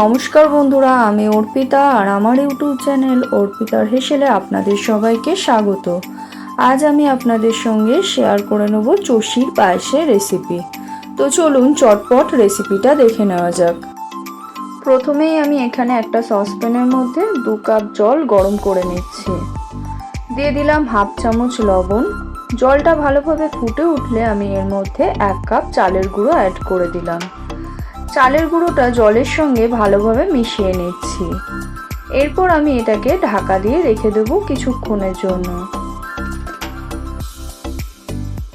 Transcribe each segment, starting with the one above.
নমস্কার বন্ধুরা, আমি অর্পিতা আর আমার ইউটিউব চ্যানেল অর্পিতার হেসেলে আপনাদের সবাইকে স্বাগত। আজ আমি আপনাদের সঙ্গে শেয়ার করে নেব চষির পায়েসের রেসিপি তো চলুন চটপট রেসিপিটা দেখে নেওয়া যাক। প্রথমেই আমি এখানে একটা সসপ্যানের মধ্যে দু কাপ জল গরম করে নিচ্ছি। দিয়ে দিলাম হাফ চামচ লবণ। জলটা ভালোভাবে ফুটে উঠলে আমি এর মধ্যে এক কাপ চালের গুঁড়ো অ্যাড করে দিলাম। চালের গুঁড়োটা জলের সঙ্গে ভালোভাবে মিশিয়ে নিচ্ছি। এরপর আমি এটাকে ঢাকা দিয়ে রেখে দেব কিছুক্ষণের জন্য।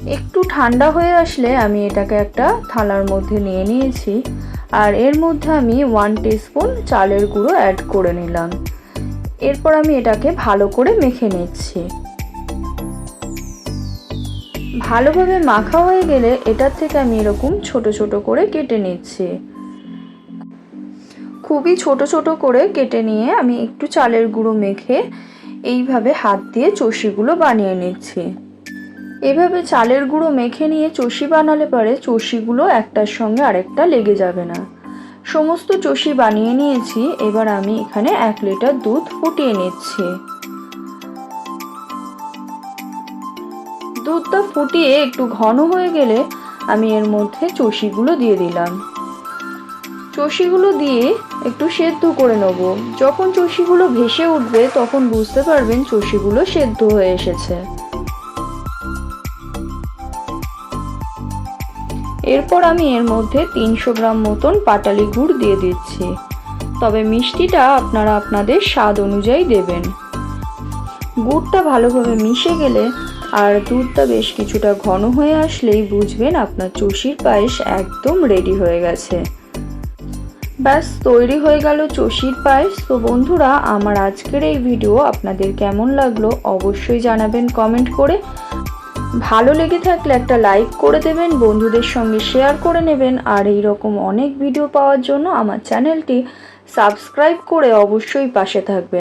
একটু ঠান্ডা হয়ে আসলে আমি এটাকে একটা থালার মধ্যে নিয়ে নিয়েছি। আর এর মধ্যে আমি ওয়ান টিস্পুন চালের গুঁড়ো অ্যাড করে নিলাম। এরপর আমি এটাকে ভালো করে মেখে নিচ্ছি। ভালোভাবে মাখা হয়ে গেলে এটার থেকে আমি এরকম ছোট ছোট করে কেটে নিচ্ছি। খুবই ছোট ছোট করে কেটে নিয়ে আমি একটু চালের গুঁড়ো মেখে এইভাবে হাত দিয়ে চষিগুলো বানিয়ে নিচ্ছি। এভাবে চালের গুঁড়ো মেখে নিয়ে চষি বানালে পরে চষিগুলো একটার সঙ্গে আরেকটা লেগে যাবে না। সমস্ত চষি বানিয়ে নিয়েছি, এবার আমি এখানে এক লিটার দুধ ফুটিয়ে নিচ্ছি। দুধটা ফুটিয়ে একটু ঘন হয়ে গেলে আমি এর মধ্যে চষিগুলো দিয়ে দিলাম। চষিগুলো দিয়ে একটু সেদ্ধ করে নেব। যখন চষিগুলো ভেসে উঠবে, তখন বুঝতে পারবেন চষিগুলো সেদ্ধ হয়ে এসেছে। এরপর আমি এর মধ্যে তিনশো গ্রাম মতন পাটালি গুড় দিয়ে দিচ্ছি। তবে মিষ্টিটা আপনারা আপনাদের স্বাদ অনুযায়ী দেবেন। গুড়টা ভালোভাবে মিশে গেলে আর দুধটা বেশ কিছুটা ঘন হয়ে আসলেই বুঝবেন আপনার চষির পায়েস একদম রেডি হয়ে গেছে। ব্যাস, তৈরি হয়ে গেল চষির পায়েস। তো বন্ধুরা, আমার আজকের এই ভিডিও আপনাদের কেমন লাগল অবশ্যই জানাবেন কমেন্ট করে। ভালো লেগে থাকলে একটা লাইক করে দেবেন, বন্ধুদের সঙ্গে শেয়ার করে নেবেন। আর এই রকম অনেক ভিডিও পাওয়ার জন্য আমার চ্যানেলটি সাবস্ক্রাইব করে অবশ্যই পাশে থাকবেন।